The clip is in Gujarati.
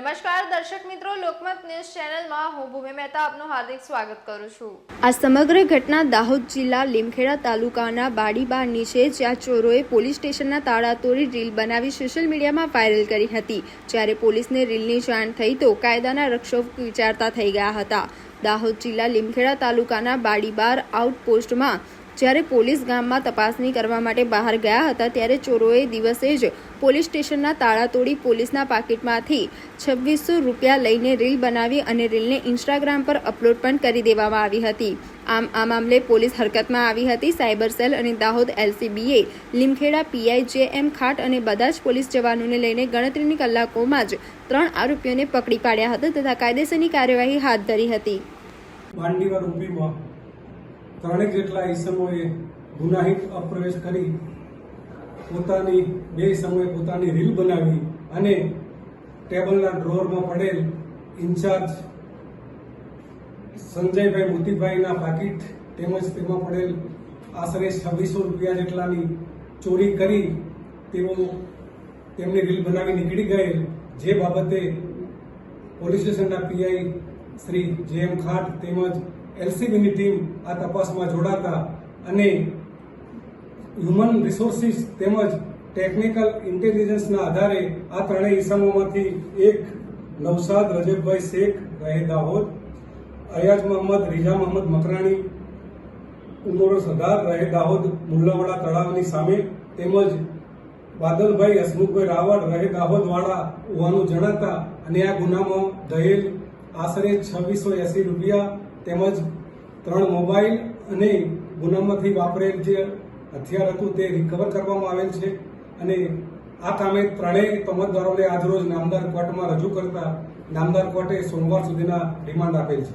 નમસ્કાર, દર્શક મિત્રો, લોકમત ન્યૂઝ ચેનલમાં હું ભૂમિ મહેતા આપનું હાર્દિક સ્વાગત કરું છું. આ સમગ્ર ઘટના દાહોદ જિલ્લા લીમખેડા તાલુકાના બાડીબારની છે જ્યાં ચોરોએ પોલીસ સ્ટેશનના તાળા તોડી રીલ બનાવી સોશિયલ મીડિયામાં વાયરલ કરી હતી. જ્યારે પોલીસને રીલની જાણ થઈ તો કાયદાના રક્ષક વિચારતા થઈ ગયા હતા. દાહોદ જિલ્લા લીમખેડા તાલુકાના બાડીબાર આઉટપોસ્ટમાં જ્યારે પોલીસ ગામમાં તપાસણી કરવા માટે બહાર ગયા હતા ત્યારે ચોરોએ દિવસે જ પોલીસ સ્ટેશનના તાળા તોડી પોલીસના પાકીટમાંથી છવ્વીસો રૂપિયા લઈને રીલ બનાવી અને રીલને ઇન્સ્ટાગ્રામ પર અપલોડ પણ કરી દેવામાં આવી હતી. આમ, આ મામલે પોલીસ હરકતમાં આવી હતી. સાયબર સેલ અને દાહોદ એલસીબીએ લીમખેડા પીઆઈ જે એમ ખાટ અને બધા જ પોલીસ જવાનોને લઈને ગણતરીની કલાકોમાં જ ત્રણ આરોપીઓને પકડી પાડ્યા હતા તથા કાયદેસરની કાર્યવાહી હાથ ધરી હતી. ત્રણેક જેટલા ઈસમોએ ગુનાહિત અપ્રવેશ કરી, પોતાની બે ઈસમોએ પોતાની રીલ બનાવી અને ટેબલના ડ્રોવરમાં પડેલ ઇન્ચાર્જ સંજયભાઈ મોતીભાઈના પાકીટ તેમજ તેમાં પડેલ આશરે છવ્વીસો રૂપિયા જેટલાની ચોરી કરી તેઓ તેમની રીલ બનાવી નીકળી ગયેલ. જે બાબતે પોલીસ સ્ટેશનના પીઆઈ શ્રી જે એમ ખાટ તેમજ એલસીબીની ટીમ આ તપાસમાં જોડાતા અને હ્યુમન રિસોર્સિસ તેમજ ટેકનિકલ ઇન્ટેલિજન્સના આધારે આ ત્રણેય ઇસમોમાંથી એક નવસાદ રજબભાઈ શેખ રહે દાહોદ અયાજ મોહમ્મદ, રીઝા મોહમ્મદ મકરાણી ઉમર સરદાર રહે દાહોદ મુલ્લાવાડા તળાવની સામે, તેમજ બાદલભાઈ હસમુખભાઈ રાવળ રહે દાહોદવાળા હોવાનું જણાતા, અને આ ગુનામાં દહેજ આશરે છવ્વીસો એસી રૂપિયા તેમજ ત્રણ મોબાઈલ અને ગુનામાંથી વાપરેલ જે હથિયાર હતું તે રિકવર કરવામાં આવેલ છે. અને આ કામે ત્રણેય તમતદારોને આજરોજ નામદાર કોર્ટમાં રજૂ કરતા નામદાર કોર્ટે સોમવાર સુધીના રિમાન્ડ આપેલ છે.